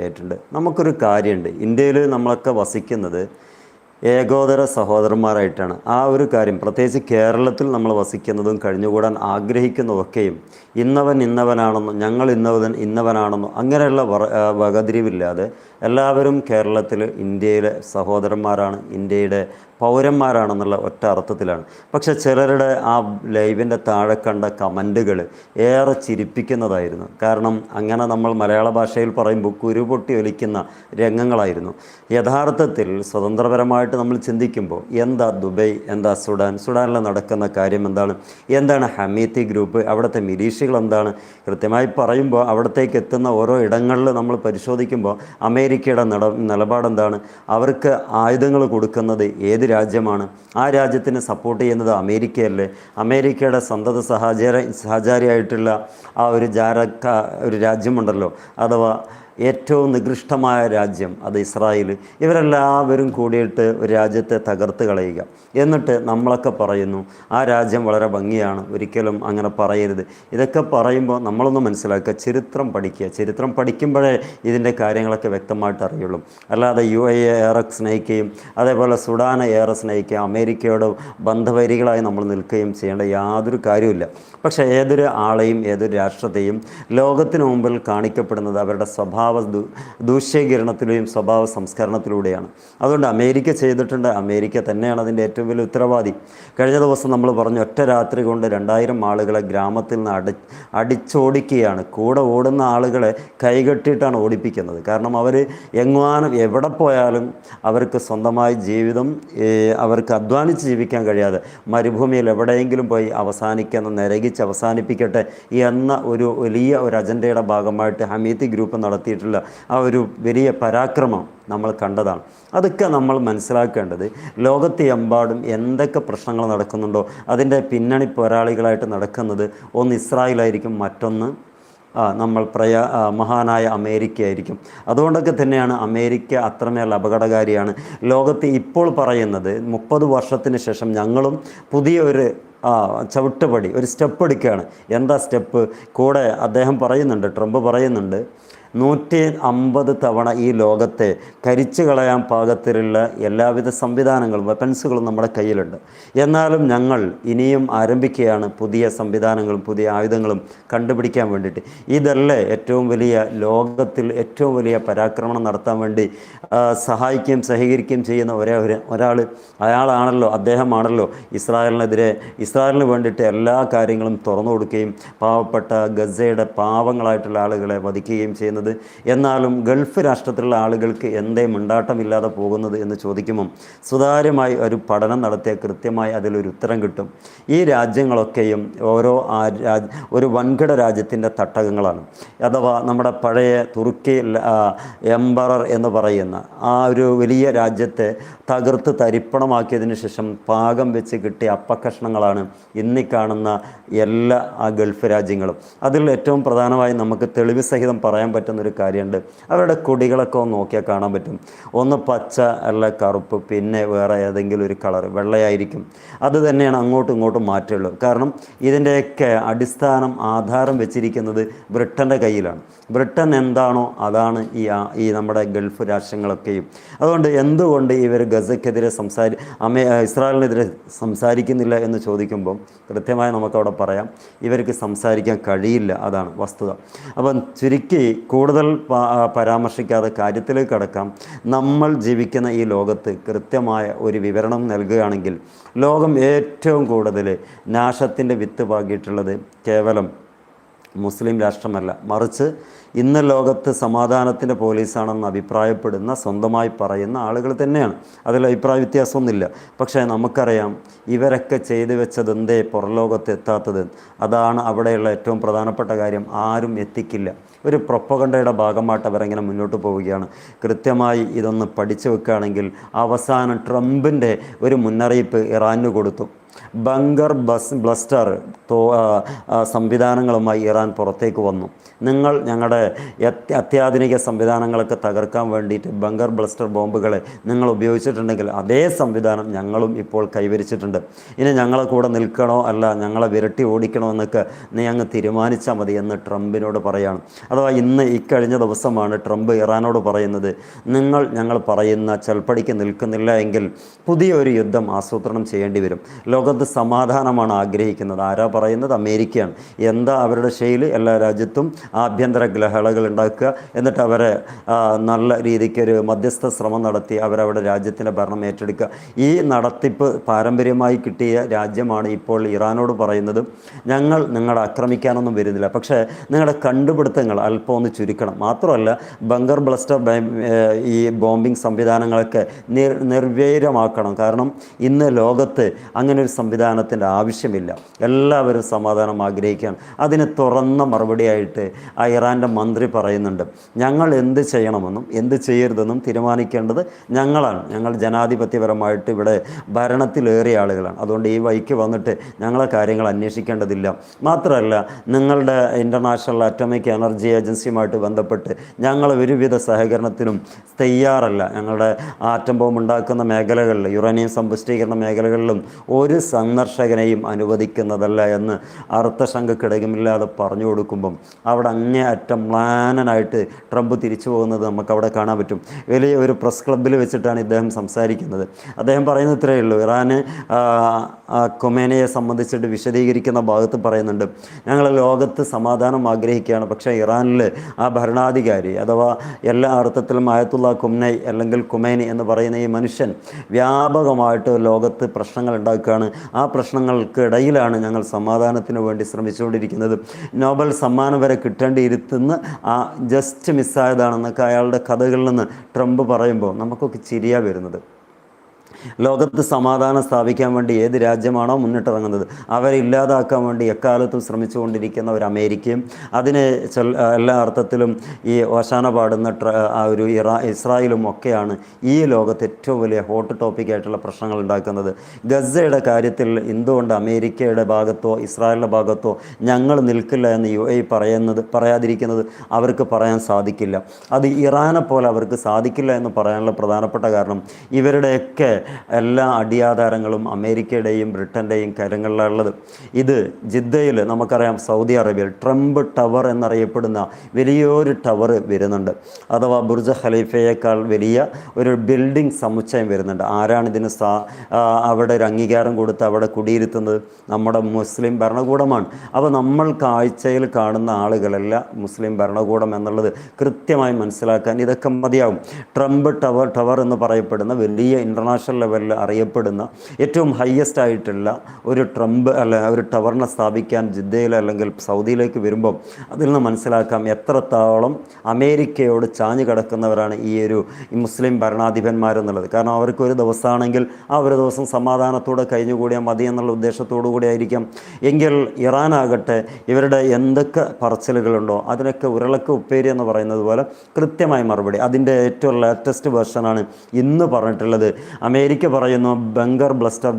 ആയിട്ടുണ്ട്. നമുക്കൊരു കാര്യമുണ്ട്. ഇന്ത്യയിൽ നമ്മളൊക്കെ വസിക്കുന്നത് ഏകോദര സഹോദരന്മാരായിട്ടാണ്. ആ ഒരു കാര്യം പ്രത്യേകിച്ച് കേരളത്തിൽ നമ്മൾ വസിക്കുന്നതും കഴിഞ്ഞുകൂടാൻ ആഗ്രഹിക്കുന്നതൊക്കെയും ഇന്നവൻ ഇന്നവനാണെന്നോ ഞങ്ങൾ ഇന്നവൻ ഇന്നവനാണെന്നോ അങ്ങനെയുള്ള വകതിരിവില്ലാതെ എല്ലാവരും കേരളത്തിൽ ഇന്ത്യയിലെ സഹോദരന്മാരാണ് ഇന്ത്യയുടെ പൗരന്മാരാണെന്നുള്ള ഒറ്റ അർത്ഥത്തിലാണ്. പക്ഷെ ചിലരുടെ ആ ലൈവിന്റെ താഴെ കണ്ട കമന്റുകൾ ഏറെ ചിരിപ്പിക്കുന്നതായിരുന്നു. കാരണം അങ്ങനെ നമ്മൾ മലയാള ഭാഷയിൽ പറയുമ്പോൾ കുരുപൊട്ടി ഒലിക്കുന്ന രംഗങ്ങളായിരുന്നു. യഥാർത്ഥത്തിൽ സ്വതന്ത്രപരമായിട്ട് നമ്മൾ ചിന്തിക്കുമ്പോൾ എന്താ ദുബൈ എന്താ സുഡാൻ സുഡാനിൽ നടക്കുന്ന കാര്യം എന്താണ്? എന്താണ് ഹമീത്തി ഗ്രൂപ്പ് അവിടുത്തെ മിലീഷ്യകൾ എന്താണ് കൃത്യമായി പറയുമ്പോൾ അവിടത്തേക്ക് എത്തുന്ന ഓരോ ഇടങ്ങളിൽ നമ്മൾ പരിശോധിക്കുമ്പോൾ അമേരിക്കയുടെ നട നിലപാടെന്താണ്? അവർക്ക് ആയുധങ്ങൾ കൊടുക്കുന്നത് ഏത് രാജ്യമാണ്? ആ രാജ്യത്തിന് സപ്പോർട്ട് ചെയ്യുന്നത് അമേരിക്കയല്ലേ? അമേരിക്കയുടെ സന്തത സഹചാര സഹചാരിയായിട്ടുള്ള ആ ഒരു ജാരക്ക ഒരു രാജ്യമുണ്ടല്ലോ? അഥവാ ഏറ്റവും നികൃഷ്ടമായ രാജ്യം അത് ഇസ്രായേൽ. ഇവരെല്ലാവരും കൂടിയിട്ട് ഒരു രാജ്യത്തെ തകർത്ത് കളയുക. എന്നിട്ട് നമ്മളൊക്കെ പറയുന്നു ആ രാജ്യം വളരെ ഭംഗിയാണ് ഒരിക്കലും അങ്ങനെ പറയരുത്. ഇതൊക്കെ പറയുമ്പോൾ നമ്മളൊന്ന് മനസ്സിലാക്കുക ചരിത്രം പഠിക്കുക. ചരിത്രം പഠിക്കുമ്പോഴേ ഇതിന്റെ കാര്യങ്ങളൊക്കെ വ്യക്തമായിട്ട് അറിയുള്ളൂ. അല്ലാതെ യു എ ഏറെ സ്നേഹിക്കുകയും അതേപോലെ സുഡാനെ ഏറെ സ്നേഹിക്കുകയും അമേരിക്കയോട് ബന്ധവൈരികളായി നമ്മൾ നിൽക്കുകയും ചെയ്യേണ്ട യാതൊരു കാര്യമില്ല പക്ഷേ ഏതൊരു ആളെയും ഏതൊരു രാഷ്ട്രത്തെയും ലോകത്തിന് മുമ്പിൽ കാണിക്കപ്പെടുന്നത് അവരുടെ സ്വഭാവ ദൂ ദൂഷ്യകിരണത്തിലൂടെയും സ്വഭാവ സംസ്കരണത്തിലൂടെയാണ്. അതുകൊണ്ട് അമേരിക്ക ചെയ്തിട്ടുണ്ട് അമേരിക്ക തന്നെയാണ് അതിന്റെ ഏറ്റവും വലിയ ഉത്തരവാദി. കഴിഞ്ഞ ദിവസം നമ്മൾ പറഞ്ഞു ഒറ്റ രാത്രി കൊണ്ട് രണ്ടായിരം ആളുകളെ ഗ്രാമത്തിൽ നിന്ന് അടി അടിച്ചോടിക്കുകയാണ്. കൂടെ ഓടുന്ന ആളുകളെ കൈകെട്ടിയിട്ടാണ് ഓടിപ്പിക്കുന്നത്. കാരണം അവർ എങ്ങാനും എവിടെ പോയാലും അവർക്ക് സ്വന്തമായി ജീവിതം അവർക്ക് അധ്വാനിച്ച് ജീവിക്കാൻ കഴിയാതെ മരുഭൂമിയിൽ എവിടെയെങ്കിലും പോയി അവസാനിക്കുന്ന നരകിച്ച് അവസാനിപ്പിക്കട്ടെ എന്ന ഒരു വലിയ ഒരു അജണ്ടയുടെ ഭാഗമായിട്ട് ഹമീത്തി ഗ്രൂപ്പ് നടത്തിയിട്ടുള്ള ആ ഒരു വലിയ പരാക്രമം നമ്മൾ കണ്ടതാണ്. അതൊക്കെ നമ്മൾ മനസ്സിലാക്കേണ്ടത് ലോകത്തെ എമ്പാടും എന്തൊക്കെ പ്രശ്നങ്ങൾ നടക്കുന്നുണ്ടോ അതിന്റെ പിന്നണി പോരാളികളായിട്ട് നടക്കുന്നത് ഒന്ന് ഇസ്രായേലായിരിക്കും മറ്റൊന്ന് നമ്മൾ പ്രയ മഹാനായ അമേരിക്ക ആയിരിക്കും അതുകൊണ്ടൊക്കെ തന്നെയാണ് അമേരിക്ക അത്രമേൽ അപകടകാരിയാണ്. ലോകത്ത് ഇപ്പോൾ പറയുന്നത് മുപ്പത് വർഷത്തിന് ശേഷം ഞങ്ങളും പുതിയൊരു ചവിട്ടുപടി ഒരു സ്റ്റെപ്പ് എടുക്കുകയാണ്. എന്താ സ്റ്റെപ്പ്? കൂടെ അദ്ദേഹം പറയുന്നുണ്ട് ട്രംപ് പറയുന്നുണ്ട് നൂറ്റി അമ്പത് തവണ ഈ ലോകത്തെ കരിച്ചു കളയാൻ പാകത്തിലുള്ള എല്ലാവിധ സംവിധാനങ്ങളും വെപ്പൻസുകളും നമ്മുടെ കയ്യിലുണ്ട്. എന്നാലും ഞങ്ങൾ ഇനിയും ആരംഭിക്കുകയാണ് പുതിയ സംവിധാനങ്ങളും പുതിയ ആയുധങ്ങളും കണ്ടുപിടിക്കാൻ വേണ്ടിയിട്ട്. ഇതല്ലേ ഏറ്റവും വലിയ ലോകത്തിൽ ഏറ്റവും വലിയ പരാക്രമണം നടത്താൻ വേണ്ടി സഹായിക്കുകയും സഹകരിക്കുകയും ചെയ്യുന്ന ഒരേ ഒരു ഒരാൾ അയാളാണല്ലോ അദ്ദേഹമാണല്ലോ ഇസ്രായേലിനെതിരെ ഇസ്രായേലിന് വേണ്ടിയിട്ട് എല്ലാ കാര്യങ്ങളും തുറന്നു കൊടുക്കുകയും പാവപ്പെട്ട ഗസയുടെ പാവങ്ങളായിട്ടുള്ള ആളുകളെ വധിക്കുകയും ചെയ്യുന്നത്. എന്നാലും ഗൾഫ് രാഷ്ട്രത്തിലുള്ള ആളുകൾക്ക് എന്തേ മിണ്ടാട്ടമില്ലാതെ പോകുന്നത് എന്ന് ചോദിക്കുമ്പം സുതാര്യമായി ഒരു പഠനം നടത്തിയ കൃത്യമായി അതിലൊരു ഉത്തരം കിട്ടും. ഈ രാജ്യങ്ങളൊക്കെയും ഓരോ ഒരു വൻകിട രാജ്യത്തിന്റെ തട്ടകങ്ങളാണ്. അഥവാ നമ്മുടെ പഴയ തുർക്കി എംബറർ എന്ന് പറയുന്ന ആ ഒരു വലിയ രാജ്യത്തെ തകർത്ത് തരിപ്പണമാക്കിയതിന് ശേഷം പാകം വെച്ച് കിട്ടിയ അപ്പക്കഷ്ണങ്ങളാണ് ഇന്നീ കാണുന്ന എല്ലാ ഗൾഫ് രാജ്യങ്ങളും. അതിൽ ഏറ്റവും പ്രധാനമായി നമുക്ക് തെളിവ് സഹിതം പറയാൻ പറ്റുന്ന ഒരു കാര്യമുണ്ട്. അവരുടെ കൊടികളൊക്കെ ഒന്ന് നോക്കിയാൽ കാണാൻ പറ്റും. ഒന്ന് പച്ച അല്ല കറുപ്പ് പിന്നെ വേറെ ഏതെങ്കിലും ഒരു കളർ വെള്ളയായിരിക്കും. അത് തന്നെയാണ് അങ്ങോട്ടും ഇങ്ങോട്ടും മാറ്റുള്ളൂ കാരണം ഇതിന്റെയൊക്കെ അടിസ്ഥാനം ആധാരം വെച്ചിരിക്കുന്നത് ബ്രിട്ടന്റെ കയ്യിലാണ്. ബ്രിട്ടൻ എന്താണോ അതാണ് ഈ ഈ നമ്മുടെ ഗൾഫ് രാഷ്ട്രങ്ങളൊക്കെയും. അതുകൊണ്ട് എന്തുകൊണ്ട് ഇവർ ഗസയ്ക്കെതിരെ സംസാരി അമേ ഇസ്രായേലിനെതിരെ സംസാരിക്കുന്നില്ല എന്ന് ചോദിക്കുമ്പം കൃത്യമായി നമുക്കവിടെ പറയാം. ഇവർക്ക് സംസാരിക്കാൻ കഴിയില്ല. അതാണ് വസ്തുത. അപ്പം ചുരുക്കി കൂടുതൽ പരാമർശിക്കാതെ കാര്യത്തിലേക്ക് കടക്കാം. നമ്മൾ ജീവിക്കുന്ന ഈ ലോകത്ത് കൃത്യമായ ഒരു വിവരണം നൽകുകയാണെങ്കിൽ ലോകം ഏറ്റവും കൂടുതൽ നാശത്തിന്റെ വിത്ത് പാകിയിട്ടുള്ളത് കേവലം മുസ്ലിം രാഷ്ട്രമല്ല. മറിച്ച് ഇന്ന് ലോകത്ത് സമാധാനത്തിന്റെ പോലീസാണെന്ന് അഭിപ്രായപ്പെടുന്ന സ്വന്തമായി പറയുന്ന ആളുകൾ തന്നെയാണ്. അതിൽ അഭിപ്രായ വ്യത്യാസമൊന്നുമില്ല. പക്ഷേ നമുക്കറിയാം ഇവരൊക്കെ ചെയ്തു വെച്ചത് എന്തേ പുറലോകത്ത് എത്താത്തത്? അതാണ് അവിടെയുള്ള ഏറ്റവും പ്രധാനപ്പെട്ട കാര്യം. ആരും എത്തിക്കില്ല. ഒരു പ്രൊപ്പകണ്ടയുടെ ഭാഗമായിട്ട് അവരെങ്ങനെ മുന്നോട്ട് പോവുകയാണ്. കൃത്യമായി ഇതൊന്ന് പഠിച്ചു വെക്കുകയാണെങ്കിൽ അവസാനം ട്രംപിന്റെ ഒരു മുന്നറിയിപ്പ് ഇറാനു കൊടുത്തു. ബങ്കർ ബസ് ബ്ലസ്റ്റർ സംവിധാനങ്ങളുമായി ഇറാൻ പുറത്തേക്ക് വന്നു. നിങ്ങൾ ഞങ്ങളുടെ അത്യ- അത്യാധുനിക സംവിധാനങ്ങളൊക്കെ തകർക്കാൻ വേണ്ടിയിട്ട് ബങ്കർ ബ്ലസ്റ്റർ ബോംബുകളെ നിങ്ങൾ ഉപയോഗിച്ചിട്ടുണ്ടെങ്കിൽ അതേ സംവിധാനം ഞങ്ങളും ഇപ്പോൾ കൈവരിച്ചിട്ടുണ്ട്. ഇനി ഞങ്ങളെ കൂടെ നിൽക്കണോ അല്ല ഞങ്ങളെ വിരട്ടി ഓടിക്കണോ എന്നൊക്കെ നീ അങ്ങ് തീരുമാനിച്ചാൽ മതി എന്ന് ട്രംപിനോട് പറയാണ്. അഥവാ ഇന്ന് ഇക്കഴിഞ്ഞ ദിവസമാണ് ട്രംപ് ഇറാനോട് പറയുന്നത് നിങ്ങൾ ഞങ്ങൾ പറയുന്ന ചെൽപ്പടിക്ക് നിൽക്കുന്നില്ല എങ്കിൽ പുതിയൊരു യുദ്ധം ആസൂത്രണം ചെയ്യേണ്ടി വരും. ലോകത്ത് സമാധാനമാണ് ആഗ്രഹിക്കുന്നത്. ആരാ പറയുന്നത്? അമേരിക്കയാണ്. എന്താ അവരുടെ ശൈലി? എല്ലാ രാജ്യത്തും ആഭ്യന്തര ഗ്രഹളകൾ ഉണ്ടാക്കുക. എന്നിട്ട് അവരെ നല്ല രീതിക്ക് ഒരു മധ്യസ്ഥ ശ്രമം നടത്തി അവരവരുടെ രാജ്യത്തിന്റെ ഭരണം ഏറ്റെടുക്കുക. ഈ നടത്തിപ്പ് പാരമ്പര്യമായി കിട്ടിയ രാജ്യമാണ് ഇപ്പോൾ ഇറാനോട് പറയുന്നത്. ഞങ്ങൾ നിങ്ങളെ ആക്രമിക്കാനൊന്നും വരുന്നില്ല. പക്ഷേ നിങ്ങളുടെ കണ്ടുപിടുത്തങ്ങൾ അല്പം ഒന്ന് ചുരുക്കണം. മാത്രമല്ല ബങ്കർ ബ്ലസ്റ്റർ ഈ ബോംബിംഗ് സംവിധാനങ്ങളൊക്കെ നിർ നിർവീര്യമാക്കണം. കാരണം ഇന്ന് ലോകത്ത് അങ്ങനെ ഒരു സംവിധാനത്തിന്റെ ആവശ്യമില്ല. എല്ലാവരും സമാധാനം ആഗ്രഹിക്കുകയാണ്. അതിന് തുറന്ന മറുപടിയായിട്ട് ആ ഇറാന്റെ മന്ത്രി പറയുന്നുണ്ട് ഞങ്ങൾ എന്ത് ചെയ്യണമെന്നും എന്ത് ചെയ്യരുതെന്നും തീരുമാനിക്കേണ്ടത് ഞങ്ങളാണ്. ഞങ്ങൾ ജനാധിപത്യപരമായിട്ട് ഇവിടെ ഭരണത്തിലേറിയ ആളുകളാണ്. അതുകൊണ്ട് ഈ വൈക്ക് വന്നിട്ട് ഞങ്ങളെ കാര്യങ്ങൾ അന്വേഷിക്കേണ്ടതില്ല. മാത്രമല്ല നിങ്ങളുടെ ഇന്റർനാഷണൽ അറ്റോമിക് എനർജി ഏജൻസിയുമായിട്ട് ബന്ധപ്പെട്ട് ഞങ്ങൾ ഒരുവിധ സഹകരണത്തിനും തയ്യാറല്ല. ഞങ്ങളുടെ ആറ്റം ബോംബ് ഉണ്ടാക്കുന്ന മേഖലകളിൽ യുറേനിയം സമ്പുഷ്ടീകരണ മേഖലകളിലും ഒരു സന്ദർശകനെയും അനുവദിക്കുന്നതല്ല എന്ന് അർത്ഥശങ്കക്കിടകമില്ലാതെ പറഞ്ഞു കൊടുക്കുമ്പം അവിടെ അങ്ങേയറ്റം മ്ലാനനായിട്ട് ട്രംപ് തിരിച്ചു പോകുന്നത് നമുക്ക് അവിടെ കാണാൻ പറ്റും. വലിയ ഒരു പ്രസ് ക്ലബ്ബിൽ വെച്ചിട്ടാണ് ഇദ്ദേഹം സംസാരിക്കുന്നത്. അദ്ദേഹം പറയുന്നത് ഇത്രയേ ഉള്ളൂ. ഇറാന് കൊമേനയെ സംബന്ധിച്ചിട്ട് വിശദീകരിക്കുന്ന ഭാഗത്ത് പറയുന്നുണ്ട് ഞങ്ങൾ ലോകത്ത് സമാധാനം ആഗ്രഹിക്കുകയാണ്. പക്ഷേ ഇറാനിൽ ആ ഭരണാധികാരി അഥവാ എല്ലാ അർത്ഥത്തിലും ആയത്തുള്ള കുംനൈ അല്ലെങ്കിൽ കുമൈനി എന്ന് പറയുന്ന ഈ മനുഷ്യൻ വ്യാപകമായിട്ട് ലോകത്ത് പ്രശ്നങ്ങൾ ഉണ്ടാക്കുകയാണ് ആ പ്രശ്നങ്ങൾക്കിടയിലാണ് ഞങ്ങൾ സമാധാനത്തിന് വേണ്ടി ശ്രമിച്ചുകൊണ്ടിരിക്കുന്നത്. നോബൽ സമ്മാനം വരെ കിട്ടേണ്ടിയിരുത്തുന്ന ആ ജസ്റ്റ് മിസ്സായതാണെന്നൊക്കെ അയാളുടെ കഥകളിൽ നിന്ന് ട്രംപ് പറയുമ്പോൾ നമുക്കൊക്കെ ചിരിയാ വരുന്നത്. ലോകത്ത് സമാധാനം സ്ഥാപിക്കാൻ വേണ്ടി ഏത് രാജ്യമാണോ മുന്നിട്ടിറങ്ങുന്നത് അവരെ ഇല്ലാതാക്കാൻ വേണ്ടി എക്കാലത്തും ശ്രമിച്ചുകൊണ്ടിരിക്കുന്ന ഒരു അമേരിക്കയും അതിന് എല്ലാ അർത്ഥത്തിലും ഈ ഓശാന പാടുന്ന ആ ഒരു ഇറാ ഇസ്രായേലും ഒക്കെയാണ് ഈ ലോകത്ത് ഏറ്റവും വലിയ ഹോട്ട് ടോപ്പിക്കായിട്ടുള്ള പ്രശ്നങ്ങൾ ഉണ്ടാക്കുന്നത്. ഗസയുടെ കാര്യത്തിൽ എന്തുകൊണ്ട് അമേരിക്കയുടെ ഭാഗത്തോ ഇസ്രായേലിന്റെ ഭാഗത്തോ ഞങ്ങൾ നിൽക്കില്ല എന്ന് യു എ പറയുന്നത് പറയാതിരിക്കുന്നത് അവർക്ക് പറയാൻ സാധിക്കില്ല. അത് ഇറാനെ പോലെ അവർക്ക് സാധിക്കില്ല എന്ന് പറയാനുള്ള പ്രധാനപ്പെട്ട കാരണം ഇവരുടെയൊക്കെ എല്ലാ അടിയാധാരങ്ങളും അമേരിക്കയുടെയും ബ്രിട്ടന്റെയും കരങ്ങളിലുള്ളത്. ഇത് ജിദ്ദയിൽ നമുക്കറിയാം സൗദി അറേബ്യയിൽ ട്രംപ് ടവർ എന്നറിയപ്പെടുന്ന വലിയൊരു ടവർ വരുന്നുണ്ട്. അഥവാ ബുർജ് ഖലീഫയേക്കാൾ വലിയ ഒരു ബിൽഡിംഗ് സമുച്ചയം വരുന്നുണ്ട്. ആരാണ് ഇതിന് സാ അവിടെ ഒരു അംഗീകാരം കൊടുത്ത് അവിടെ കുടിയിരുത്തുന്നത്? നമ്മുടെ മുസ്ലിം ഭരണകൂടമാണ്. അപ്പോൾ നമ്മൾ കാഴ്ചയിൽ കാണുന്ന ആളുകളല്ല മുസ്ലിം ഭരണകൂടം എന്നുള്ളത് കൃത്യമായി മനസ്സിലാക്കാൻ ഇതൊക്കെ മതിയാവും. ട്രംപ് ടവർ ടവർ എന്ന് പറയപ്പെടുന്ന വലിയ ഇന്റർനാഷണൽ ലെവലിൽ അറിയപ്പെടുന്ന ഏറ്റവും ഹയസ്റ്റ് ആയിട്ടുള്ള ഒരു ട്രംപ് അല്ല ഒരു ടവറിനെ സ്ഥാപിക്കാൻ ജിദ്ദയിൽ അല്ലെങ്കിൽ സൗദിയിലേക്ക് വരുമ്പം അതിൽ നിന്ന് മനസ്സിലാക്കാം എത്രത്തോളം അമേരിക്കയോട് ചാഞ്ഞു കിടക്കുന്നവരാണ് ഈ ഒരു മുസ്ലിം ഭരണാധിപന്മാരെന്നുള്ളത്. കാരണം അവർക്ക് ഒരു ദിവസമാണെങ്കിൽ ആ ഒരു ദിവസം സമാധാനത്തോടെ കഴിഞ്ഞുകൂടിയാൽ മതി എന്നുള്ള ഉദ്ദേശത്തോടു കൂടി എങ്കിൽ ഇറാനാകട്ടെ ഇവരുടെ എന്തൊക്കെ പറച്ചിലുകളുണ്ടോ അതിനൊക്കെ ഉരുളക്ക് ഉപ്പേരി എന്ന് പറയുന്നത് പോലെ കൃത്യമായ മറുപടി. അതിന്റെ ഏറ്റവും ലേറ്റസ്റ്റ് വേർഷനാണ് ഇന്ന് പറഞ്ഞിട്ടുള്ളത്. അമേരിക്ക പറയുന്നു ബങ്കർ ബ്ലസ്റ്റർ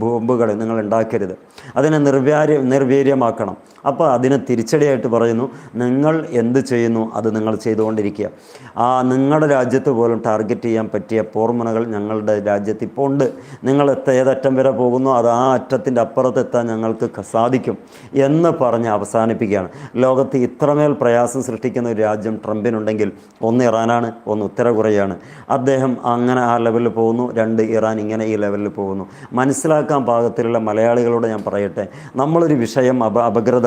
ബോംബുകൾ നിങ്ങൾ ഉണ്ടാക്കരുത്. അതിനെ നിർവ്യാര്യ നിർവീര്യമാക്കണം. അപ്പോൾ അതിന് തിരിച്ചടിയായിട്ട് പറയുന്നു നിങ്ങൾ എന്ത് ചെയ്യുന്നു? അത് നിങ്ങൾ ചെയ്തുകൊണ്ടിരിക്കുക. ആ നിങ്ങളുടെ രാജ്യത്ത് പോലും ടാർഗറ്റ് ചെയ്യാൻ പറ്റിയ പോർമുനകൾ ഞങ്ങളുടെ രാജ്യത്ത് ഇപ്പോൾ ഉണ്ട്. നിങ്ങൾ ഏതറ്റം വരെ പോകുന്നു അത് ആ അറ്റത്തിന്റെ അപ്പുറത്തെത്താൻ ഞങ്ങൾക്ക് സാധിക്കും എന്ന് പറഞ്ഞ് അവസാനിപ്പിക്കുകയാണ്. ലോകത്ത് ഇത്രമേൽ പ്രയാസം സൃഷ്ടിക്കുന്ന ഒരു രാജ്യം ട്രംപിനുണ്ടെങ്കിൽ ഒന്ന് ഇറാനാണ് ഒന്ന് ഉത്തര കൊറിയയാണ്. അദ്ദേഹം അങ്ങനെ ആ ലെവലിൽ പോകുന്നു രണ്ട് ഇറാൻ ഇങ്ങനെ ഈ ലെവലിൽ പോകുന്നു. മനസ്സിലാക്കാൻ പാകത്തിലുള്ള മലയാളികളോട് ഞാൻ പറയട്ടെ നമ്മളൊരു വിഷയം അപ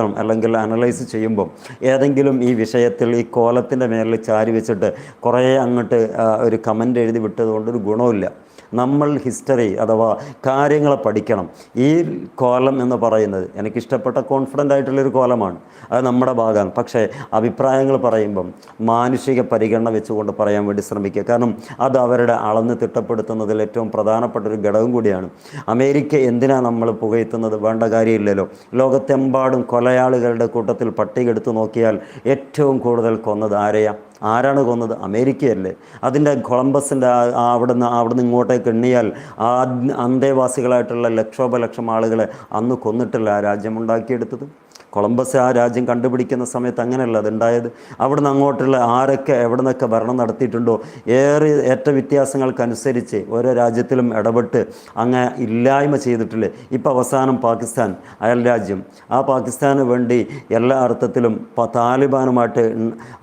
അപഗ്രഥനം അല്ലെങ്കിൽ അനലൈസ് ചെയ്യുമ്പം ഏതെങ്കിലും ഈ വിഷയത്തിൽ ഈ കോലത്തിന്റെ മേലിൽ ചാരി വെച്ചിട്ട് കുറേ അങ്ങോട്ട് ഒരു കമന്റ് എഴുതി വിട്ടതുകൊണ്ട് ഒരു ഗുണമില്ല നമ്മൾ ഹിസ്റ്ററി അഥവാ കാര്യങ്ങളെ പഠിക്കണം. ഈ കോലം എന്ന് പറയുന്നത് എനിക്കിഷ്ടപ്പെട്ട കോൺഫിഡന്റ് ആയിട്ടുള്ളൊരു കോലമാണ്. അത് നമ്മുടെ ഭാഗമാണ്. പക്ഷേ അഭിപ്രായങ്ങൾ പറയുമ്പം മാനുഷിക പരിഗണന വെച്ചുകൊണ്ട് പറയാൻ വേണ്ടി ശ്രമിക്കുക. കാരണം അത് അവരുടെ അളന്ന് തിട്ടപ്പെടുത്തുന്നതിൽ ഏറ്റവും പ്രധാനപ്പെട്ട ഒരു ഘടകം കൂടിയാണ്. അമേരിക്ക എന്തിനാണ് നമ്മൾ പുകയത്തുന്നത്? വേണ്ട കാര്യമില്ലല്ലോ. ലോകത്തെമ്പാടും കൊലയാളികളുടെ കൂട്ടത്തിൽ പട്ടിക എടുത്തു നോക്കിയാൽ ഏറ്റവും കൂടുതൽ കൊന്നത് ആരെയാ? ആരാണ് കൊന്നത്? അമേരിക്കയല്ലേ. അതിന്റെ കൊളംബസിന്റെ ആ- നിന്ന് അവിടുന്ന് അവിടുന്ന് ഇങ്ങോട്ടേക്ക് എണ്ണിയാൽ ആ അന്തേവാസികളായിട്ടുള്ള ലക്ഷോപലക്ഷം ആളുകളെ അന്ന് കൊന്നിട്ടില്ല ആ രാജ്യം ഉണ്ടാക്കിയെടുത്തത്. കൊളംബസ് ആ രാജ്യം കണ്ടുപിടിക്കുന്ന സമയത്ത് അങ്ങനെയല്ല അതുണ്ടായത്. അവിടുന്ന് അങ്ങോട്ടുള്ള ആരൊക്കെ എവിടെ നിന്നൊക്കെ ഭരണം നടത്തിയിട്ടുണ്ടോ ഏറെ ഏറ്റ വ്യത്യാസങ്ങൾക്കനുസരിച്ച് ഓരോ രാജ്യത്തിലും ഇടപെട്ട് അങ്ങ് ഇല്ലായ്മ ചെയ്തിട്ടില്ലേ. ഇപ്പം അവസാനം പാകിസ്ഥാൻ അയൽ രാജ്യം. ആ പാകിസ്ഥാന് വേണ്ടി എല്ലാ അർത്ഥത്തിലും താലിബാനുമായിട്ട്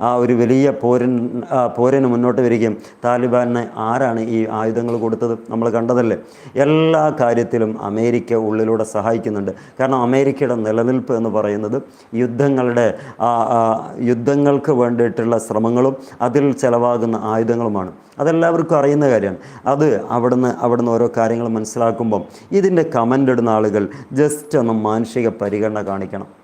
ആ ഒരു വലിയ പോരൻ പോരന് മുന്നോട്ട് വരികയും താലിബാനിന് ആരാണ് ഈ ആയുധങ്ങൾ കൊടുത്തത് നമ്മൾ കണ്ടതല്ലേ. എല്ലാ കാര്യത്തിലും അമേരിക്ക ഉള്ളിലൂടെ സഹായിക്കുന്നുണ്ട്. കാരണം അമേരിക്കയുടെ നിലനിൽപ്പ് എന്ന് പറയുന്നത് യുദ്ധങ്ങളുടെ ആ, ആ, യുദ്ധങ്ങൾക്ക് വേണ്ടിയിട്ടുള്ള ശ്രമങ്ങളും അതിൽ ചിലവാകുന്ന ആയുധങ്ങളുമാണ്. അതെല്ലാവർക്കും അറിയുന്ന കാര്യമാണ് അത് അവിടുന്ന് അവിടുന്ന് ഓരോ കാര്യങ്ങൾ മനസ്സിലാക്കുമ്പം ഇതിന്റെ കമന്റ് ഇടുന്ന ആളുകൾ ജസ്റ്റ് ഒന്ന് മാനുഷിക പരിഗണന കാണിക്കണം.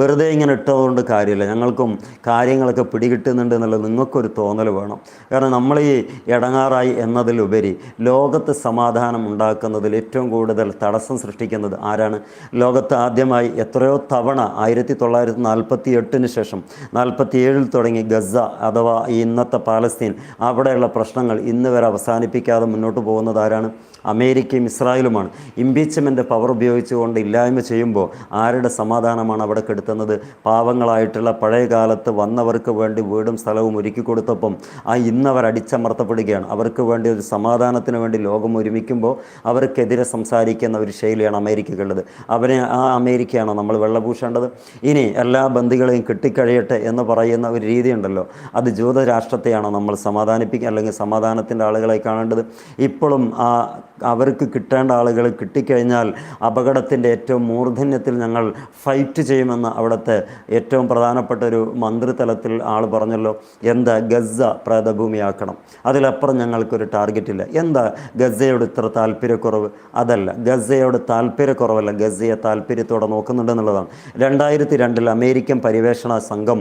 വെറുതെ ഇങ്ങനെ ഇട്ടതുകൊണ്ട് കാര്യമില്ല. ഞങ്ങൾക്കും കാര്യങ്ങളൊക്കെ പിടികിട്ടുന്നുണ്ട് എന്നുള്ളത് നിങ്ങൾക്കൊരു തോന്നൽ വേണം. കാരണം നമ്മൾ ഈ ഇടങ്ങാറായി എന്നതിലുപരി ലോകത്ത് സമാധാനം ഉണ്ടാക്കുന്നതിൽ ഏറ്റവും കൂടുതൽ തടസ്സം സൃഷ്ടിക്കുന്നത് ആരാണ്? ലോകത്ത് ആദ്യമായി എത്രയോ തവണ ആയിരത്തി തൊള്ളായിരത്തി നാൽപ്പത്തി എട്ടിന് ശേഷം നാൽപ്പത്തി ഏഴിൽ തുടങ്ങി ഗസ അഥവാ ഈ ഇന്നത്തെ പാലസ്തീൻ അവിടെയുള്ള പ്രശ്നങ്ങൾ ഇന്ന് വരെ അവസാനിപ്പിക്കാതെ മുന്നോട്ട് പോകുന്നത് ആരാണ്? അമേരിക്കയും ഇസ്രായേലുമാണ്. ഇംപീച്ച്മെന്റ് പവർ ഉപയോഗിച്ചുകൊണ്ട് ഇല്ലായ്മ ചെയ്യുമ്പോൾ ആരുടെ സമാധാനമാണ് അവിടെ കെടുത്തുന്നത്? പാവങ്ങളായിട്ടുള്ള പഴയകാലത്ത് വന്നവർക്ക് വേണ്ടി വീടും സ്ഥലവും ഒരുക്കി കൊടുത്തപ്പം ആ ഇന്നവർ അടിച്ചമർത്തപ്പെടുകയാണ്. അവർക്ക് വേണ്ടി ഒരു സമാധാനത്തിന് വേണ്ടി ലോകം ഒരുമിക്കുമ്പോൾ അവർക്കെതിരെ സംസാരിക്കുന്ന ഒരു ശൈലിയാണ് അമേരിക്കക്കുള്ളത് അവനെ ആ അമേരിക്കയാണോ നമ്മൾ വെള്ളപൂശേണ്ടത്? ഇനി എല്ലാ ബന്ധികളെയും കിട്ടിക്കഴിയട്ടെ എന്ന് പറയുന്ന ഒരു രീതിയുണ്ടല്ലോ. അത് ജൂതരാഷ്ട്രത്തെയാണോ നമ്മൾ സമാധാനിപ്പിക്കുക അല്ലെങ്കിൽ സമാധാനത്തിന്റെ ആളുകളെ കാണേണ്ടത്? ഇപ്പോഴും ആ അവർക്ക് കിട്ടേണ്ട ആളുകൾ കിട്ടിക്കഴിഞ്ഞാൽ അപകടത്തിന്റെ ഏറ്റവും മൂർധന്യത്തിൽ ഞങ്ങൾ ഫൈറ്റ് ചെയ്യുമെന്ന് അവിടുത്തെ ഏറ്റവും പ്രധാനപ്പെട്ട ഒരു മന്ത്രിതലത്തിൽ ആൾ പറഞ്ഞല്ലോ എന്താ ഗസ്സ പ്രേതഭൂമിയാക്കണം? അതിലപ്പുറം ഞങ്ങൾക്കൊരു ടാർഗറ്റ് ഇല്ല എന്താ ഗസയോട് ഇത്ര താല്പര്യക്കുറവ്? അതല്ല ഗസയോട് താല്പര്യക്കുറവല്ല ഗസയെ താല്പര്യത്തോടെ നോക്കുന്നുണ്ടെന്നുള്ളതാണ് രണ്ടായിരത്തി രണ്ടിൽ അമേരിക്കൻ പരിവേഷണ സംഘം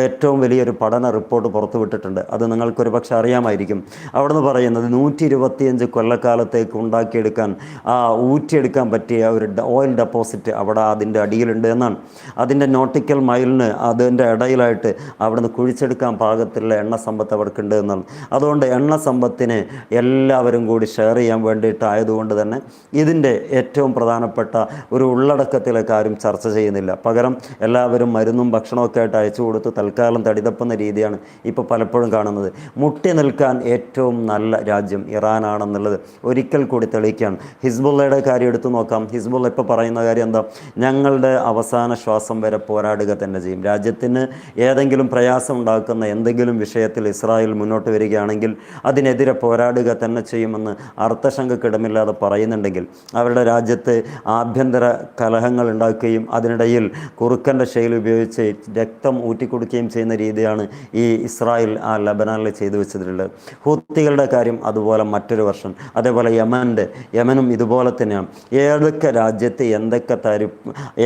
ഏറ്റവും വലിയൊരു പഠന റിപ്പോർട്ട് പുറത്തുവിട്ടിട്ടുണ്ട്. അത് നിങ്ങൾക്കൊരു പക്ഷെ അറിയാമായിരിക്കും. അവിടുന്ന് പറയുന്നത് നൂറ്റി ഇരുപത്തിയഞ്ച് കൊല്ലക്കാലത്തേക്ക് ഉണ്ടാക്കിയെടുക്കാൻ ആ ഊറ്റിയെടുക്കാൻ പറ്റിയ ഒരു ഓയിൽ ഡെപ്പോസിറ്റ് അവിടെ അതിന്റെ അടിയിലുണ്ട് എന്നാണ്. അതിന്റെ നോട്ടിക്കൽ മൈലിന് അതിന്റെ ഇടയിലായിട്ട് അവിടുന്ന് കുഴിച്ചെടുക്കാൻ പാകത്തിലുള്ള എണ്ണ സമ്പത്ത് അവർക്കുണ്ട് എന്നാണ്. അതുകൊണ്ട് എണ്ണ സമ്പത്തിനെ എല്ലാവരും കൂടി ഷെയർ ചെയ്യാൻ വേണ്ടിയിട്ടായതുകൊണ്ട് തന്നെ ഇതിന്റെ ഏറ്റവും പ്രധാനപ്പെട്ട ഒരു ഉള്ളടക്കത്തിലേക്ക് ആരും ചർച്ച ചെയ്യുന്നില്ല. പകരം എല്ലാവരും മരുന്നും ഭക്ഷണമൊക്കെ ആയിട്ട് അയച്ചു കൊടുത്ത് തൽക്കാലം തടിതപ്പുന്ന രീതിയാണ് ഇപ്പോൾ പലപ്പോഴും കാണുന്നത്. മുട്ടി നിൽക്കാൻ ഏറ്റവും നല്ല രാജ്യം ഇറാനാണെന്നുള്ളത് ഒരിക്കൽ കൂടി തെളിയിക്കുകയാണ്. ഹിസ്ബുള്ളയുടെ കാര്യം എടുത്തു നോക്കാം. ഹിസ്ബുള്ള ഇപ്പോൾ പറയുന്ന കാര്യം എന്താ? ഞങ്ങളുടെ അവസാന ശ്വാസം വരെ പോരാടുക തന്നെ ചെയ്യും. രാജ്യത്തിന് ഏതെങ്കിലും പ്രയാസം ഉണ്ടാക്കുന്ന എന്തെങ്കിലും വിഷയത്തിൽ ഇസ്രായേൽ മുന്നോട്ട് വരികയാണെങ്കിൽ അതിനെതിരെ പോരാടുക തന്നെ ചെയ്യുമെന്ന് അർത്ഥശങ്ക അർത്ഥശങ്കക്കിടമില്ലാതെ പറയുന്നുണ്ടെങ്കിൽ അവരുടെ രാജ്യത്ത് ആഭ്യന്തര കലഹങ്ങൾ ഉണ്ടാക്കുകയും അതിനിടയിൽ കുറുക്കന്റെ ശൈലി ഉപയോഗിച്ച് രക്തം ഊറ്റിക്കൊടുക്കുകയും ചെയ്യുന്ന രീതിയാണ് ഈ ഇസ്രായേൽ ആ ലബനാനിൽ ചെയ്തു വെച്ചിട്ടുള്ളത് ഹൂത്തികളുടെ കാര്യം അതുപോലെ മറ്റൊരു വർഷം. അതേപോലെ യമന്റെ യമനും ഇതുപോലെ തന്നെയാണ്. ഏതൊക്കെ രാജ്യത്ത് എന്തൊക്കെ തരി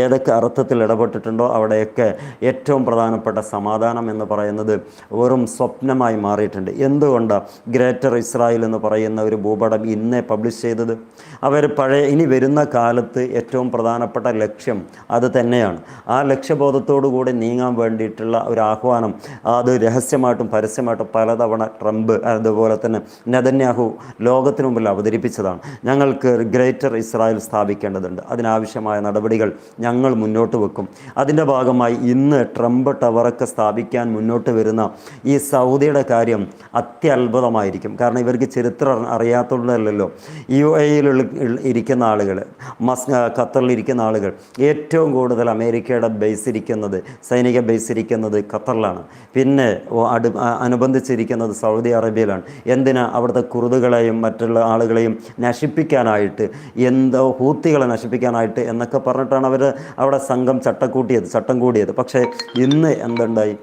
ഏതൊക്കെ അർത്ഥത്തിൽ ഇടപെട്ടിട്ടുണ്ടോ അവിടെയൊക്കെ ഏറ്റവും പ്രധാനപ്പെട്ട സമാധാനം എന്ന് പറയുന്നത് വെറും സ്വപ്നമായി മാറിയിട്ടുണ്ട്. എന്തുകൊണ്ടാണ് ഗ്രേറ്റർ ഇസ്രായേൽ എന്ന് പറയുന്ന ഒരു ഭൂപടം ഇന്നേ പബ്ലിഷ് ചെയ്തത്? അവർ പഴയ ഇനി വരുന്ന കാലത്ത് ഏറ്റവും പ്രധാനപ്പെട്ട ലക്ഷ്യം അത് തന്നെയാണ്. ആ ലക്ഷ്യബോധത്തോടു കൂടി നീങ്ങാൻ വേണ്ടിയിട്ടുള്ള ഒരു ആഹ്വാനം അത് രഹസ്യമായിട്ടും പരസ്യമായിട്ടും പലതവണ ട്രംപ് അതുപോലെ തന്നെ നെതന്യാഹു ലോകത്തിനു മുമ്പിൽ അവതരിപ്പിച്ചതാണ് ഞങ്ങൾക്ക് ഗ്രേറ്റർ ഇസ്രായേൽ സ്ഥാപിക്കേണ്ടതുണ്ട്. അതിനാവശ്യമായ നടപടികൾ ഞങ്ങൾ മുന്നോട്ട് വെക്കും. അതിന്റെ ഭാഗമായി ഇന്ന് ട്രംപ് ടവറൊക്കെ സ്ഥാപിക്കാൻ മുന്നോട്ട് വരുന്ന ഈ സൗദിയുടെ കാര്യം അത്യത്ഭുതമായിരിക്കും. കാരണം ഇവർക്ക് ചരിത്രം അറിയാത്തതുകൊണ്ടല്ലോ യു എയിൽ ഇരിക്കുന്ന ആളുകൾ മസ് ഖത്തറിൽ ഇരിക്കുന്ന ആളുകൾ ഏറ്റവും കൂടുതൽ അമേരിക്കയുടെ ബേസ് ഇരിക്കുന്നത് സൈനിക ബേസ് ഇരിക്കുന്നത് ഖത്തറിലാണ്. പിന്നെ അടു അനുബന്ധിച്ചിരിക്കുന്നത് സൗദി അറേബ്യയിലാണ്. എന്തിനാ അവിടുത്തെ കുറുതുകളെയും മറ്റുള്ള ആളുകളെയും നശിപ്പിക്കാനായിട്ട് എന്തോ ഹൂത്തികളെ നശിപ്പിക്കാനായിട്ട് എന്നൊക്കെ പറഞ്ഞിട്ടാണ് അവർ അവിടെ സംഘം ചട്ടക്കൂട്ടിയത് ചട്ടം കൂടിയത്. പക്ഷേ ഇന്ന് എന്തുണ്ടായി?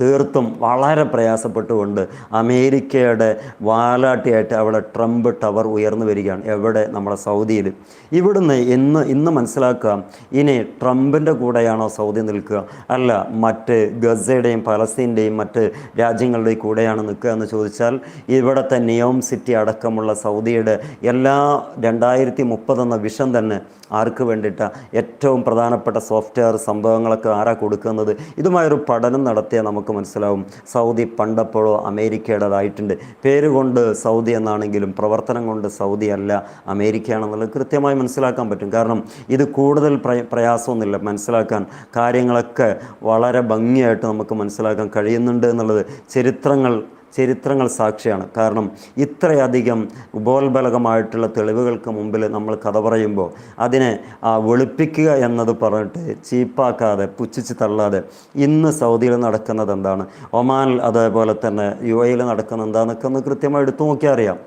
തീർത്തും വളരെ പ്രയാസപ്പെട്ടുകൊണ്ട് അമേരിക്കയുടെ വാലാട്ടിയായിട്ട് അവിടെ ട്രംപ് ടവർ ഉയർന്നു വരികയാണ്. എവിടെ? നമ്മുടെ സൗദിയിൽ. ഇവിടുന്ന് ഇന്ന് ഇന്ന് മനസ്സിലാക്കുക ഇനി ട്രംപിന്റെ കൂടെയാണോ സൗദി നിൽക്കുക? അല്ല മറ്റ് ഗസയുടെയും പലസ്തീന്റെയും മറ്റ് രാജ്യങ്ങളുടെയും കൂടെയാണ് നിൽക്കുക എന്ന് ചോദിച്ചാൽ ഇവിടുത്തെ നിയോം സിറ്റി അടക്കമുള്ള സൗദിയുടെ എല്ലാ രണ്ടായിരത്തി മുപ്പതെന്ന വിഷം തന്നെ ആർക്ക് വേണ്ടിയിട്ടാണ് ഏറ്റവും പ്രധാനപ്പെട്ട സോഫ്റ്റ്വെയർ സംഭവങ്ങളൊക്കെ ആരാ കൊടുക്കുന്നത്? ഇതുമായൊരു പഠനം നടത്തിയ നമുക്ക് നമുക്ക് മനസ്സിലാവും. സൗദി പണ്ടപ്പോഴോ അമേരിക്കയുടേതായിട്ടുണ്ട്. പേരുകൊണ്ട് സൗദി എന്നാണെങ്കിലും പ്രവർത്തനം കൊണ്ട് സൗദി അല്ല അമേരിക്കയാണെന്നുള്ളത് കൃത്യമായി മനസ്സിലാക്കാൻ പറ്റും. കാരണം ഇത് കൂടുതൽ പ്രയ പ്രയാസമൊന്നുമില്ല. മനസ്സിലാക്കാൻ കാര്യങ്ങളൊക്കെ വളരെ ഭംഗിയായിട്ട് നമുക്ക് മനസ്സിലാക്കാൻ കഴിയുന്നുണ്ട് എന്നുള്ളത് ചരിത്രങ്ങൾ ചരിത്രങ്ങൾ സാക്ഷിയാണ്. കാരണം ഇത്രയധികം ഉപോത്ബലകമായിട്ടുള്ള തെളിവുകൾക്ക് മുമ്പിൽ നമ്മൾ കഥ പറയുമ്പോൾ അതിനെ ആ വെളുപ്പിക്കുക എന്നത് പറഞ്ഞിട്ട് ചീപ്പാക്കാതെ പുച്ഛിച്ച് തള്ളാതെ ഇന്ന് സൗദിയിൽ നടക്കുന്നത് എന്താണ്? ഒമാനിൽ അതേപോലെ തന്നെ യു എയിൽ നടക്കുന്നത് എന്താണെന്നൊക്കെ ഒന്ന് കൃത്യമായി എടുത്തു നോക്കിയാൽ അറിയാം.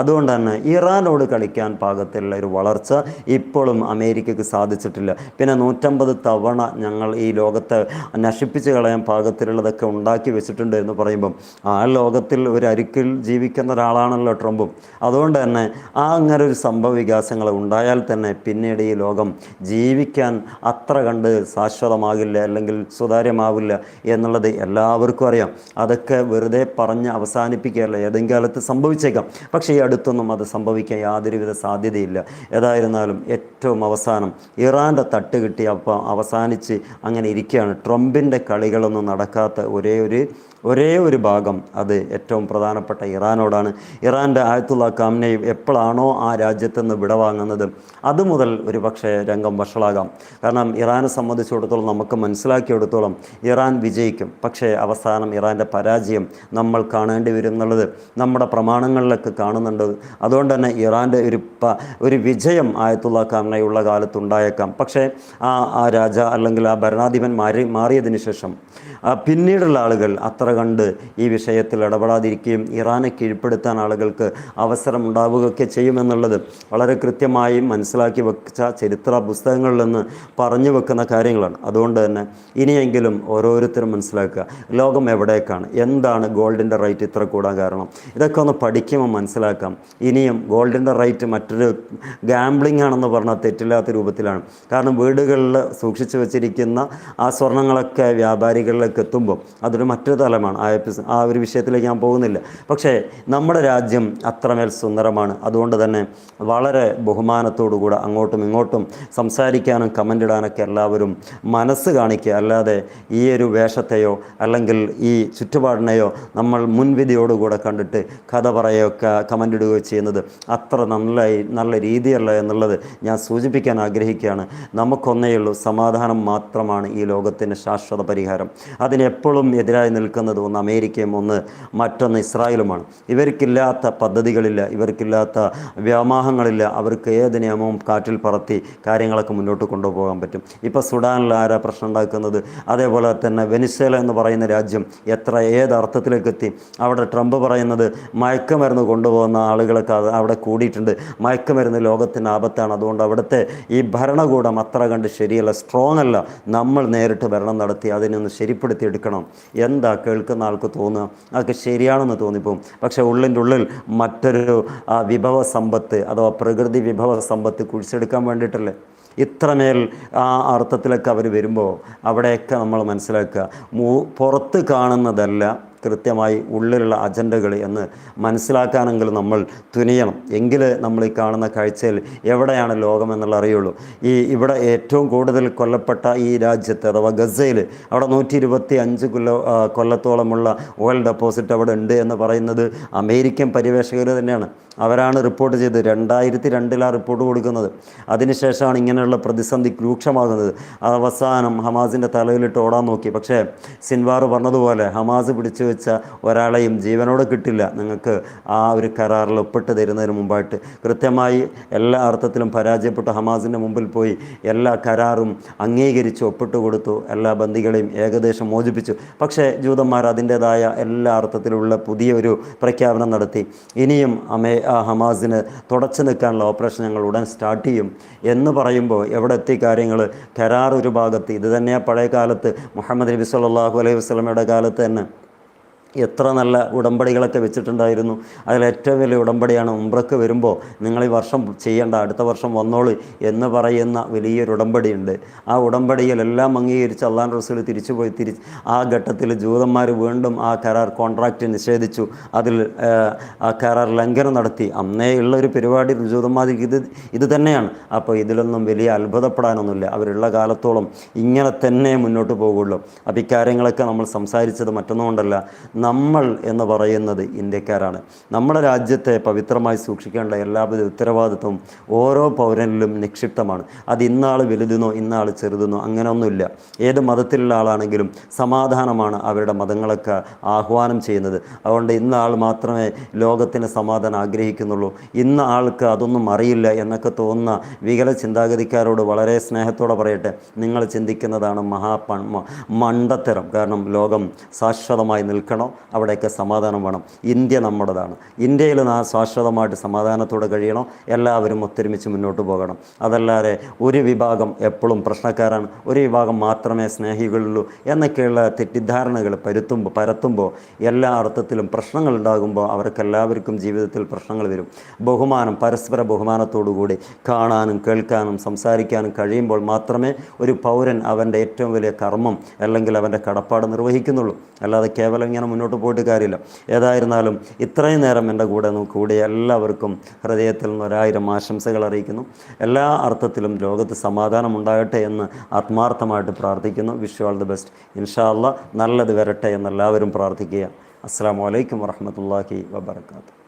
അതുകൊണ്ട് തന്നെ ഇറാനോട് കളിക്കാൻ പാകത്തിലുള്ള ഒരു വളർച്ച ഇപ്പോഴും അമേരിക്കക്ക് സാധിച്ചിട്ടില്ല. പിന്നെ നൂറ്റമ്പത് തവണ ഞങ്ങൾ ഈ ലോകത്തെ നശിപ്പിച്ച് കളയാൻ പാകത്തിലുള്ളതൊക്കെ ഉണ്ടാക്കി വെച്ചിട്ടുണ്ട് എന്ന് പറയുമ്പം ആ ലോകത്തിൽ ഒരു അരിക്കിൽ ജീവിക്കുന്ന ഒരാളാണല്ലോ ട്രംപും. അതുകൊണ്ട് തന്നെ ആ അങ്ങനെ ഒരു സംഭവ വികാസങ്ങൾ ഉണ്ടായാൽ തന്നെ പിന്നീട് ഈ ലോകം ജീവിക്കാൻ അത്ര കണ്ട് ശാശ്വതമാകില്ല അല്ലെങ്കിൽ സുതാര്യമാവില്ല എന്നുള്ളത് എല്ലാവർക്കും അറിയാം. അതൊക്കെ വെറുതെ പറഞ്ഞ് അവസാനിപ്പിക്കുകയല്ല ഏതെങ്കിലും കാലത്ത് സംഭവിച്ചേക്കാം. പക്ഷേ ഈ അടുത്തൊന്നും അത് സംഭവിക്കാൻ യാതൊരുവിധ സാധ്യതയില്ല. ഏതായിരുന്നാലും ഏറ്റവും അവസാനം ഇറാന്റെ തട്ട് കിട്ടി അപ്പം അവസാനിച്ച് അങ്ങനെ ഇരിക്കുകയാണ്. ട്രംപിന്റെ കളികളൊന്നും നടക്കാത്ത ഒരേ ഒരു ഒരേ ഒരു ഭാഗം അത് ഏറ്റവും പ്രധാനപ്പെട്ട ഇറാനോടാണ്. ഇറാന്റെ ആയത്തുള്ള കാമനയും എപ്പോഴാണോ ആ രാജ്യത്ത് നിന്ന് വിടവാങ്ങുന്നത് അതുമുതൽ ഒരു പക്ഷേ രംഗം വഷളാകാം. കാരണം ഇറാനെ സംബന്ധിച്ചിടത്തോളം നമുക്ക് മനസ്സിലാക്കിയെടുത്തോളം ഇറാൻ വിജയിക്കും. പക്ഷേ അവസാനം ഇറാന്റെ പരാജയം നമ്മൾ കാണേണ്ടി വരും എന്നുള്ളത് നമ്മുടെ പ്രമാണങ്ങളിലൊക്കെ കാണുന്നുണ്ട്. അതുകൊണ്ട് തന്നെ ഇറാന്റെ ഒരു ഒരു വിജയം ആയത്തുള്ള കാംനയുള്ള കാലത്തുണ്ടായേക്കാം. പക്ഷേ ആ ആ രാജ അല്ലെങ്കിൽ ആ ഭരണാധിപൻ മാറി മാറിയതിന് ശേഷം പിന്നീടുള്ള ആളുകൾ അത്ര കണ്ട് ഈ വിഷയത്തിൽ ഇടപെടാതിരിക്കുകയും ഇറാനെ കീഴ്പ്പെടുത്താൻ ആളുകൾക്ക് അവസരം ഉണ്ടാവുകയൊക്കെ ചെയ്യുമെന്നുള്ളത് വളരെ കൃത്യമായി മനസ്സിലാക്കി വെച്ച ചരിത്ര പുസ്തകങ്ങളിൽ നിന്ന് പറഞ്ഞു വെക്കുന്ന കാര്യങ്ങളാണ്. അതുകൊണ്ട് തന്നെ ഇനിയെങ്കിലും ഓരോരുത്തരും മനസ്സിലാക്കുക ലോകം എവിടേക്കാണ് എന്താണ് ഗോൾഡിന്റെ റേറ്റ് ഇത്ര കൂടാൻ കാരണം? ഇതൊക്കെ ഒന്ന് പഠിക്കുമ്പോൾ മനസ്സിലാക്കാം. ഇനിയും ഗോൾഡിന്റെ റേറ്റ് മറ്റൊരു ഗാംബ്ലിംഗ് ആണെന്ന് പറഞ്ഞാൽ തെറ്റില്ലാത്ത രൂപത്തിലാണ്. കാരണം വീടുകളിൽ സൂക്ഷിച്ചു വെച്ചിരിക്കുന്ന ആ സ്വർണങ്ങളൊക്കെ വ്യാപാരികളിലേക്ക് എത്തുമ്പോൾ അതൊരു മറ്റൊരു തലമാണ്. ആ ആ ഒരു വിഷയത്തിലേക്ക് ഞാൻ പോകുന്നില്ല. പക്ഷേ നമ്മുടെ രാജ്യം അത്രമേൽ സുന്ദരമാണ്. അതുകൊണ്ട് തന്നെ വളരെ ബഹുമാനത്തോടുകൂടെ അങ്ങോട്ടും ഇങ്ങോട്ടും സംസാരിക്കാനും കമന്റ് ഇടാനൊക്കെ എല്ലാവരും മനസ്സ് കാണിക്കുക. അല്ലാതെ ഈ ഒരു വേഷത്തെയോ അല്ലെങ്കിൽ ഈ ചുറ്റുപാടിനെയോ നമ്മൾ മുൻവിധിയോടുകൂടെ കണ്ടിട്ട് കഥ പറയുകയൊക്കെ കമന്റ് ഇടുകയോ ചെയ്യുന്നത് അത്ര നല്ല നല്ല രീതിയല്ല എന്നുള്ളത് ഞാൻ സൂചിപ്പിക്കാൻ ആഗ്രഹിക്കുകയാണ്. നമുക്കൊന്നേയുള്ളൂ. സമാധാനം മാത്രമാണ് ഈ ലോകത്തിന്റെ ശാശ്വത പരിഹാരം. അതിനെപ്പോഴും എതിരായി നിൽക്കുന്നത് ഒന്ന് അമേരിക്കയും ഒന്ന് മറ്റൊന്ന് ഇസ്രായേലുമാണ്. ഇവർക്കില്ലാത്ത പദ്ധതികളില്ല ഇവർക്കില്ലാത്ത വ്യാമോഹങ്ങളില്ല. അവർക്ക് ഏത് നിയമവും കാറ്റിൽ പറത്തി കാര്യങ്ങളൊക്കെ മുന്നോട്ട് കൊണ്ടുപോകാൻ പറ്റും. ഇപ്പോൾ സുഡാനിൽ ആരാ പ്രശ്നം ഉണ്ടാക്കുന്നത്? അതേപോലെ തന്നെ വെനിസേല എന്ന് പറയുന്ന രാജ്യം എത്ര ഏത് അർത്ഥത്തിലേക്ക് എത്തി അവിടെ ട്രംപ് പറയുന്നത് മയക്കുമരുന്ന് കൊണ്ടുപോകുന്ന ആളുകളൊക്കെ അവിടെ കൂടിയിട്ടുണ്ട്. മയക്കുമരുന്ന് ലോകത്തിന് ആപത്താണ്. അതുകൊണ്ട് അവിടുത്തെ ഈ ഭരണകൂടം അത്ര കണ്ട് ശരിയല്ല സ്ട്രോങ് അല്ല. നമ്മൾ നേരിട്ട് ഭരണം നടത്തി അതിനൊന്ന് ശരിപ്പെടുത്തി എടുക്കണം എന്താ കേൾക്കുന്ന ആൾക്ക് തോന്നുക? അതൊക്കെ ശരിയാണെന്ന് തോന്നിപ്പോവും. പക്ഷേ ഉള്ളിന്റെ ഉള്ളിൽ മറ്റൊരു വിഭവ സമ്പത്ത് അഥവാ പ്രകൃതി വിഭവ സമ്പത്ത് കുഴിച്ചെടുക്കാൻ വേണ്ടിയിട്ടല്ലേ? ഇത്രമേൽ ആ അർത്ഥത്തിലൊക്കെ അവർ വരുമ്പോൾ അവിടെയൊക്കെ നമ്മൾ മനസ്സിലാക്കുക. പുറത്ത് കാണുന്നതല്ല കൃത്യമായി ഉള്ളിലുള്ള അജണ്ടകൾ എന്ന് മനസ്സിലാക്കാനെങ്കിൽ നമ്മൾ തുനിയണം. എങ്കിൽ നമ്മൾ ഈ കാണുന്ന കാഴ്ചയിൽ എവിടെയാണ് ലോകം എന്നുള്ള അറിയുള്ളൂ. ഈ ഇവിടെ ഏറ്റവും കൂടുതൽ കൊല്ലപ്പെട്ട ഈ രാജ്യത്ത് അഥവാ ഗസയിൽ അവിടെ നൂറ്റി ഇരുപത്തി അഞ്ച് കൊല്ല കൊല്ലത്തോളമുള്ള ഓയിൽ ഡെപ്പോസിറ്റ് അവിടെ ഉണ്ട് എന്ന് പറയുന്നത് അമേരിക്കൻ പര്യവേഷകർ തന്നെയാണ്. അവരാണ് റിപ്പോർട്ട് ചെയ്തത് രണ്ടായിരത്തി രണ്ടിലാണ് റിപ്പോർട്ട് കൊടുക്കുന്നത്. അതിനുശേഷമാണ് ഇങ്ങനെയുള്ള പ്രതിസന്ധി രൂക്ഷമാകുന്നത്. അവസാനം ഹമാസിന്റെ തലയിലിട്ട് ഓടാൻ നോക്കി. പക്ഷേ സിൻവാർ പറഞ്ഞതുപോലെ ഹമാസ് പിടിച്ചു വെച്ച ഒരാളെയും ജീവനോടെ കിട്ടില്ല. നിങ്ങൾക്ക് ആ ഒരു കരാറിൽ ഒപ്പിട്ട് തരുന്നതിന് മുമ്പായിട്ട് കൃത്യമായി എല്ലാ അർത്ഥത്തിലും പരാജയപ്പെട്ട ഹമാസിന്റെ മുമ്പിൽ പോയി എല്ലാ കരാറും അംഗീകരിച്ച് ഒപ്പിട്ട് കൊടുത്തു. എല്ലാ ബന്ദികളെയും ഏകദേശം മോചിപ്പിച്ചു. പക്ഷേ ജൂതന്മാർ അതിന്റേതായ എല്ലാ അർത്ഥത്തിലുള്ള പുതിയൊരു പ്രഖ്യാപനം നടത്തി. ഇനിയും അമേ ഹമാസിന് തുടച്ചു നിൽക്കാനുള്ള ഓപ്പറേഷൻ ഞങ്ങൾ ഉടൻ സ്റ്റാർട്ട് ചെയ്യും എന്ന് പറയുമ്പോൾ എവിടെ എത്തി കാര്യങ്ങൾ? കരാർ ഒരു ഭാഗത്ത്. ഇത് തന്നെയാണ് പഴയ കാലത്ത് മുഹമ്മദ് നബി സല്ലാഹു അലൈഹി വസ്ലമയുടെ കാലത്ത് തന്നെ. എത്ര നല്ല ഉടമ്പടികളൊക്കെ വെച്ചിട്ടുണ്ടായിരുന്നു. അതിൽ ഏറ്റവും വലിയ ഉടമ്പടിയാണ് ഉംറക്ക് വരുമ്പോൾ നിങ്ങൾ ഈ വർഷം ചെയ്യേണ്ട അടുത്ത വർഷം വന്നോളൂ എന്ന് പറയുന്ന വലിയൊരു ഉടമ്പടിയുണ്ട്. ആ ഉടമ്പടിയിലെല്ലാം അംഗീകരിച്ച് അള്ളാൻ റസൂൽ തിരിച്ചു പോയി തിരിച്ച് ആ ഘട്ടത്തിൽ ജൂതന്മാർ വീണ്ടും ആ കരാർ കോൺട്രാക്റ്റ് നിഷേധിച്ചു. അതിൽ ആ, കരാർ ലംഘനം നടത്തി. അന്നേ ഉള്ള ഒരു പരിപാടി ജൂതന്മാർക്ക് ഇത് ഇത് തന്നെയാണ്. അപ്പോൾ ഇതിലൊന്നും വലിയ അത്ഭുതപ്പെടാനൊന്നുമില്ല. അവരുള്ള കാലത്തോളം ഇങ്ങനെ തന്നെ മുന്നോട്ട് പോകുള്ളൂ. അപ്പോൾ ഇക്കാര്യങ്ങളൊക്കെ നമ്മൾ സംസാരിച്ചത് മറ്റൊന്നുകൊണ്ടല്ല നമ്മൾ എന്ന് പറയുന്നത് ഇന്ത്യക്കാരാണ്. നമ്മുടെ രാജ്യത്തെ പവിത്രമായി സൂക്ഷിക്കേണ്ട എല്ലാവിധ ഉത്തരവാദിത്വവും ഓരോ പൗരനിലും നിക്ഷിപ്തമാണ്. അത് ഇന്നാൾ വലുതെന്നോ ഇന്നാൾ ചെറുതെന്നോ അങ്ങനെയൊന്നുമില്ല. ഏത് മതത്തിലുള്ള ആളാണെങ്കിലും സമാധാനമാണ് അവരുടെ മതങ്ങളൊക്കെ ആഹ്വാനം ചെയ്യുന്നത്. അതുകൊണ്ട് ഇന്നാൾ മാത്രമേ ലോകത്തിന് സമാധാനം ആഗ്രഹിക്കുന്നുള്ളൂ. ഇന്ന ആൾക്ക് അതൊന്നും അറിയില്ല എന്നൊക്കെ തോന്നുന്ന വികല ചിന്താഗതിക്കാരോട് വളരെ സ്നേഹത്തോടെ പറയട്ടെ. നിങ്ങൾ ചിന്തിക്കുന്നതാണ് മഹാപ മ- മണ്ടത്തരം. കാരണം ലോകം ശാശ്വതമായി നിൽക്കണോ? അവിടെയൊക്കെ സമാധാനം വേണം. ഇന്ത്യ നമ്മുടേതാണ്. ഇന്ത്യയിൽ നാം ശാശ്വതമായിട്ട് സമാധാനത്തോടെ കഴിയണം. എല്ലാവരും ഒത്തൊരുമിച്ച് മുന്നോട്ട് പോകണം. അതല്ലാതെ ഒരു വിഭാഗം എപ്പോഴും പ്രശ്നക്കാരാണ്. ഒരു വിഭാഗം മാത്രമേ സ്നേഹികളുള്ളൂ എന്നൊക്കെയുള്ള തെറ്റിദ്ധാരണകൾ പരുത്തുമ്പോൾ പരത്തുമ്പോൾ എല്ലാ അർത്ഥത്തിലും പ്രശ്നങ്ങൾ ഉണ്ടാകുമ്പോൾ അവർക്കെല്ലാവർക്കും ജീവിതത്തിൽ പ്രശ്നങ്ങൾ വരും. ബഹുമാനം പരസ്പര ബഹുമാനത്തോടുകൂടി കാണാനും കേൾക്കാനും സംസാരിക്കാനും കഴിയുമ്പോൾ മാത്രമേ ഒരു പൗരൻ അവന്റെ ഏറ്റവും വലിയ കർമ്മം അല്ലെങ്കിൽ അവന്റെ കടപ്പാട് നിർവഹിക്കുന്നുള്ളൂ. അല്ലാതെ കേവലം ഇങ്ങനെ മുന്നോട്ട് പോയിട്ട് കാര്യമില്ല. ഏതായിരുന്നാലും ഇത്രയും നേരം എന്റെ കൂടെ നോ- കൂടെ എല്ലാവർക്കും ഹൃദയത്തിൽ നിന്ന് ഒരായിരം ആശംസകൾ അറിയിക്കുന്നു. എല്ലാ അർത്ഥത്തിലും ലോകത്ത് സമാധാനം ഉണ്ടാകട്ടെ എന്ന് ആത്മാർത്ഥമായിട്ട് പ്രാർത്ഥിക്കുന്നു. വിഷ് ഓൾ ദി ബെസ്റ്റ് ഇൻഷാല്ല നല്ലത് വരട്ടെ എന്ന് എല്ലാവരും പ്രാർത്ഥിക്കുക. അസ്സാം വലൈക്കും വറഹമത്തല്ലാഹി വബർക്കാത്തു